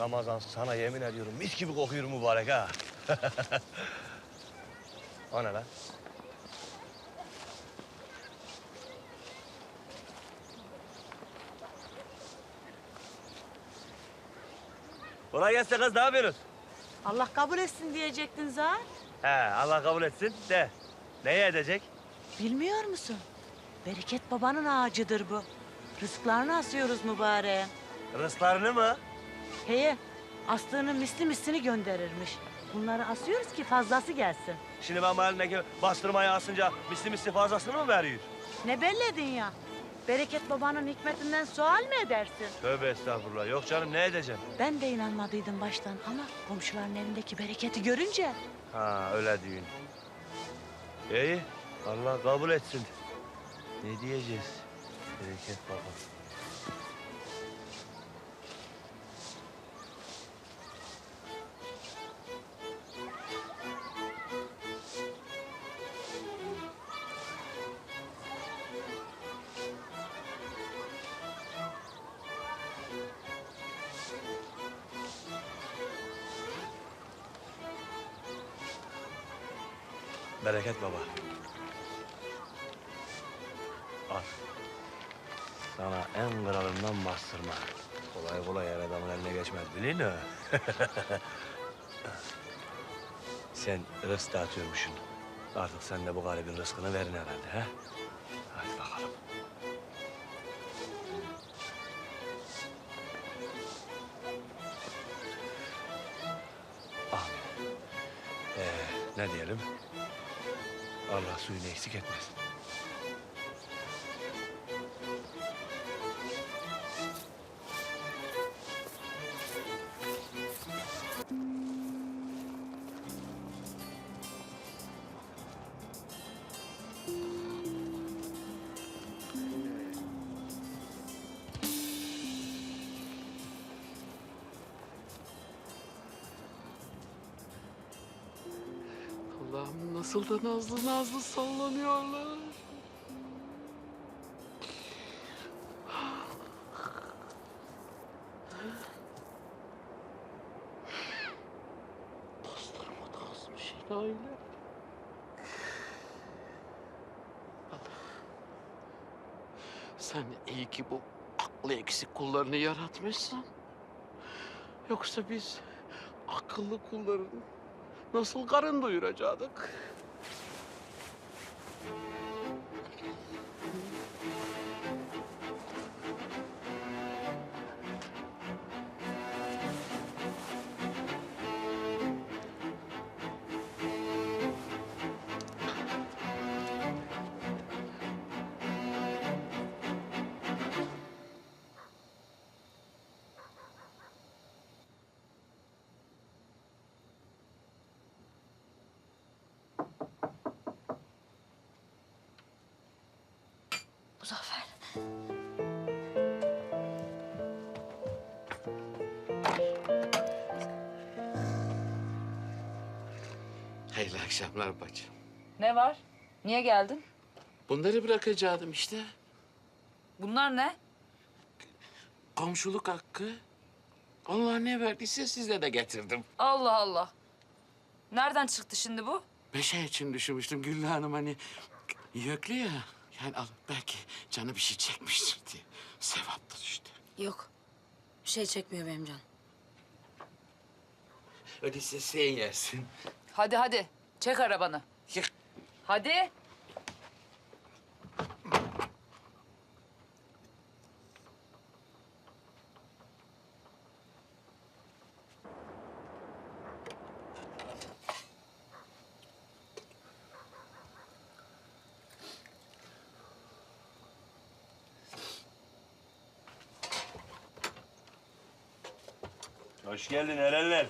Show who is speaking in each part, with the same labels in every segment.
Speaker 1: Ramazan sana yemin ediyorum mis gibi kokuyor mübarek ha. o ne lan? Kolay gelsin kız, ne yapıyorsunuz?
Speaker 2: Allah kabul etsin diyecektin Zahar.
Speaker 1: He, Allah kabul etsin de. Neye edecek?
Speaker 2: Bilmiyor musun? Bereket babanın ağacıdır bu. Rızıklarını asıyoruz mübareğe.
Speaker 1: Rızklarını mı?
Speaker 2: Heye, astığının misli mislini gönderirmiş. Bunları asıyoruz ki fazlası gelsin.
Speaker 1: Şimdi ben mahallindeki bastırmayı asınca misli misli fazlasını mı veriyor?
Speaker 2: Ne belledin ya? Bereket babanın hikmetinden sual mi edersin?
Speaker 1: Tövbe estağfurullah. Yok canım ne edeceğim?
Speaker 2: Ben de inanmadıydım baştan ama komşuların evindeki bereketi görünce...
Speaker 1: Ha öyle düğün. İyi. Allah kabul etsin. Ne diyeceğiz? Bereket baba. Bereket baba. Al. Sana en kralından bastırma. Kolay kolay her adamın eline geçmez bilin mi? sen rızk dağıtıyormuşsun. Artık sen de bu garibin rızkını verin herhalde ha? Hadi bakalım. Amin. Ee, ne diyelim? Allah suyunu eksik etmesin.
Speaker 3: Nasıl da nazlı nazlı sallanıyorlar. Dostlarıma da azmış ilahiler. Sen iyi ki bu aklı eksik kullarını yaratmışsın. Yoksa biz akıllı kulların nasıl karın doyuracaktık?
Speaker 2: Muzaffer.
Speaker 3: Hayırlı akşamlar bacım.
Speaker 4: Ne var? Niye geldin?
Speaker 3: Bunları bırakacaktım işte.
Speaker 4: Bunlar ne?
Speaker 3: Komşuluk hakkı. Allah ne verdiyse size de getirdim.
Speaker 4: Allah Allah. Nereden çıktı şimdi bu?
Speaker 3: Beşe için düşünmüştüm Güllü Hanım hani yüklü ya. Yani al belki canı bir şey çekmiştir diye. Sevaptır işte.
Speaker 5: Yok. Bir şey çekmiyor benim can.
Speaker 3: Öyleyse sen yersin.
Speaker 4: Hadi hadi. Çek arabanı. Hadi.
Speaker 1: Hoş geldin Erenler.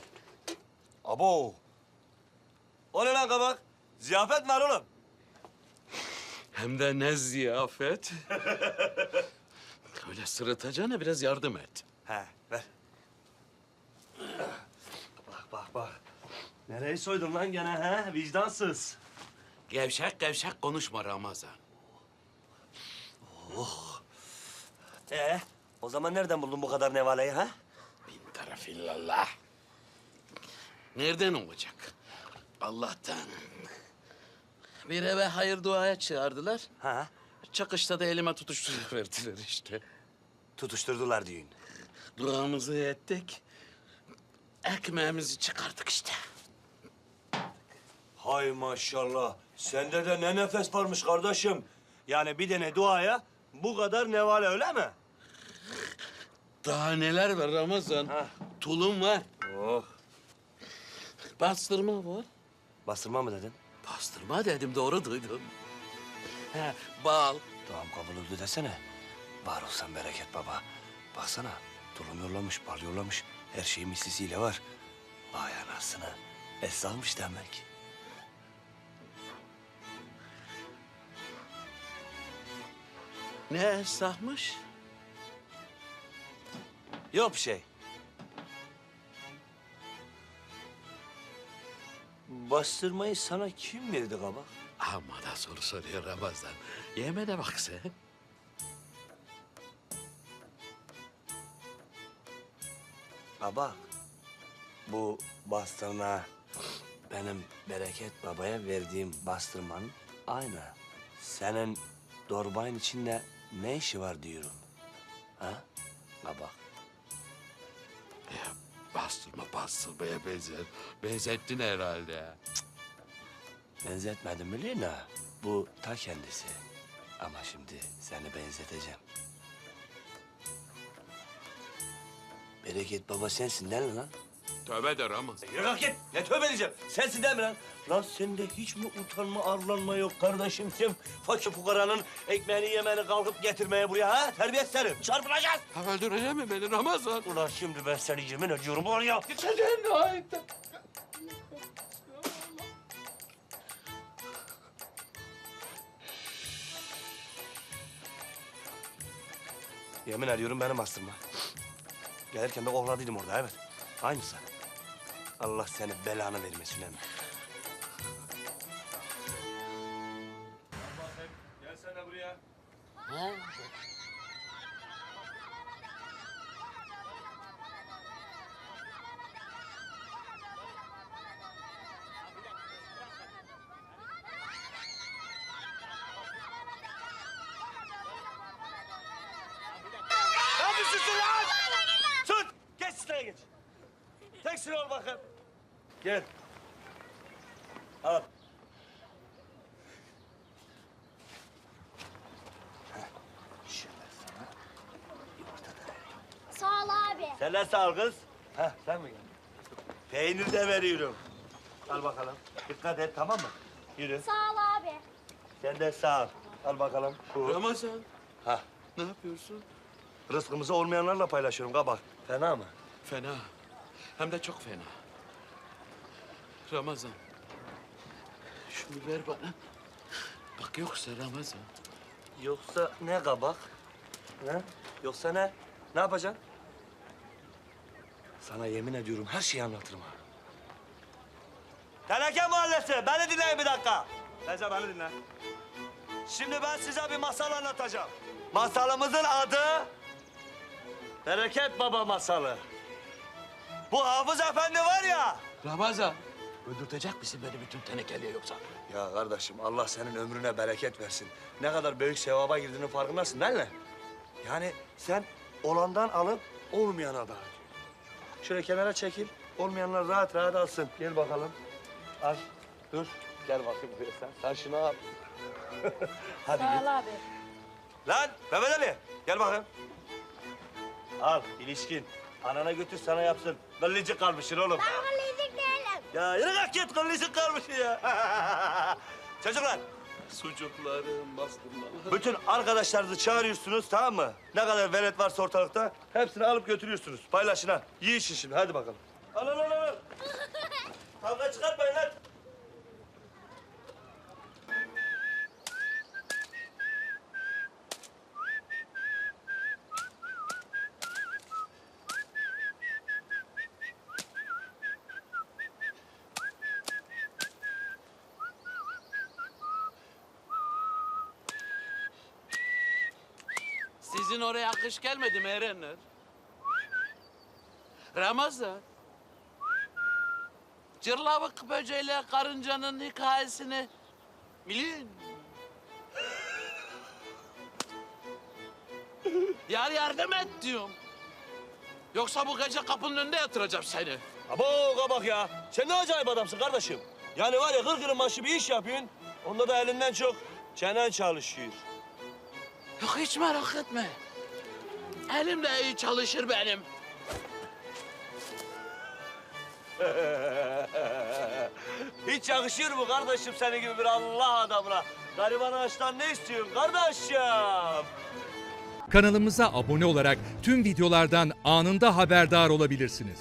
Speaker 1: Abo. O ne lan kabak? Ziyafet mi var oğlum?
Speaker 3: Hem de ne ziyafet. Öyle sırıtacağına biraz yardım et.
Speaker 1: He, ver. Bak bak bak. Nereyi soydun lan gene he? Vicdansız.
Speaker 3: Gevşek gevşek konuşma Ramazan.
Speaker 1: Ee, o zaman nereden buldun bu kadar nevaleyi ha?
Speaker 3: Bin Karafillallah. Nereden olacak? Allah'tan. Bir eve hayır duaya çağırdılar.
Speaker 1: Ha?
Speaker 3: Çakışta da elime tutuşturuverdiler işte.
Speaker 1: Tutuşturdular düğün.
Speaker 3: Duamızı ettik. Ekmeğimizi çıkardık işte.
Speaker 1: Hay maşallah. Sende de ne nefes varmış kardeşim. Yani bir tane duaya bu kadar nevale öyle mi?
Speaker 3: Daha neler var Ramazan?
Speaker 1: Ha.
Speaker 3: Tulum var,
Speaker 1: Oh.
Speaker 3: bastırma var.
Speaker 1: Bastırma mı dedin?
Speaker 3: Bastırma dedim, doğru duydun. He, bal.
Speaker 1: Tamam kabul oldu desene. Var olsan bereket baba. Baksana tulum yollamış, bal yollamış. Her şey mislisiyle var. Vay anasını. Es almış demek.
Speaker 3: Ne esnafmış?
Speaker 1: Yok bir şey. Bastırmayı sana kim verdi kabak?
Speaker 3: Amma da soru soruyor Ramazan. Yeme de bak sen.
Speaker 1: Baba, bu bastırma benim Bereket Baba'ya verdiğim bastırmanın aynı. Senin dorbayın içinde ne işi var diyorum. Ha? Baba.
Speaker 3: Bastırma bastırmaya benzer. Benzettin herhalde.
Speaker 1: Benzetmedim mi Lina? Bu ta kendisi. Ama şimdi seni benzeteceğim. Bereket Baba sensin değil mi lan?
Speaker 3: Tövbe de Ramazan.
Speaker 1: Yürü kalk git. Ne tövbe edeceğim? Sensin değil mi lan? Lan sende hiç mi utanma, arlanma yok kardeşim? Sen fakir fukaranın ekmeğini yemeni kalkıp getirmeye buraya ha? Terbiyesiz seni. Çarpılacağız.
Speaker 3: Ha öldürecek mi beni Ramazan?
Speaker 1: Ulan şimdi ben seni yemin ediyorum var ya.
Speaker 3: Sen ait.
Speaker 1: Yemin ediyorum benim bastırma. Gelirken de kokladıydım orada evet. Aynısı. Allah seni belanı vermesin hem. Sıra ol bakayım. Gel. Al.
Speaker 6: Sağ ol abi.
Speaker 1: Sen de sağ ol kız. Heh, sen mi geldin? Peynir de veriyorum. Al bakalım. Dikkat et tamam mı? Yürü.
Speaker 6: Sağ ol abi.
Speaker 1: Sen de sağ ol. Al bakalım. Bu.
Speaker 3: Ramazan.
Speaker 1: Ha.
Speaker 3: Ne yapıyorsun?
Speaker 1: Rızkımızı olmayanlarla paylaşıyorum kabak. Fena mı?
Speaker 3: Fena. Hem de çok fena. Ramazan. Şunu ver bana. Bak yoksa Ramazan.
Speaker 1: Yoksa ne kabak? Ne? Yoksa ne? Ne yapacaksın? Sana yemin ediyorum her şeyi anlatırım ha. Teneke Mahallesi, beni dinleyin bir dakika. Neyse beni dinle. Şimdi ben size bir masal anlatacağım. Masalımızın adı... Bereket Baba masalı. Bu Hafız Efendi var ya...
Speaker 3: Ramazan. Öldürtecek misin beni bütün tenekeliğe yoksa?
Speaker 1: Ya kardeşim Allah senin ömrüne bereket versin. Ne kadar büyük sevaba girdiğinin farkındasın değil mi? Yani sen olandan alıp olmayana dağıtıyorsun. Şöyle kenara çekil. Olmayanlar rahat rahat alsın. Gel bakalım. Al. Dur. Gel bakayım buraya sen. Sen şunu al. Hadi git.
Speaker 6: abi.
Speaker 1: Lan Mehmet Ali. Gel bakayım. Al ilişkin. Anana götür sana yapsın. Kıllıcık kalmışsın oğlum.
Speaker 6: Akıllıydık değilim.
Speaker 1: Ya yürü kalk git kıllıcık kalmışsın ya. Çocuklar
Speaker 3: Sucuklarım, bastırmalarım.
Speaker 1: Bütün arkadaşlarınızı çağırıyorsunuz tamam mı? Ne kadar velet varsa ortalıkta hepsini alıp götürüyorsunuz. Paylaşın ha. Yiyin işin şimdi hadi bakalım. Al al al al. Kavga çıkartmayın lan.
Speaker 3: Sizin oraya kış gelmedi mi Erenler? Ramazan. Cırlavık böceğiyle karıncanın hikayesini musun? Yar yardım et diyorum. Yoksa bu gece kapının önünde yatıracağım seni.
Speaker 1: Abo kabak ya. Sen ne acayip adamsın kardeşim. Yani var ya kır kırın başı bir iş yapıyorsun. Onda da elinden çok çenen çalışıyor.
Speaker 3: Yok hiç merak etme. Elim de iyi çalışır benim.
Speaker 1: Hiç yakışır mı kardeşim senin gibi bir Allah adamına? Gariban ağaçtan ne istiyorsun kardeşim?
Speaker 7: Kanalımıza abone olarak tüm videolardan anında haberdar olabilirsiniz.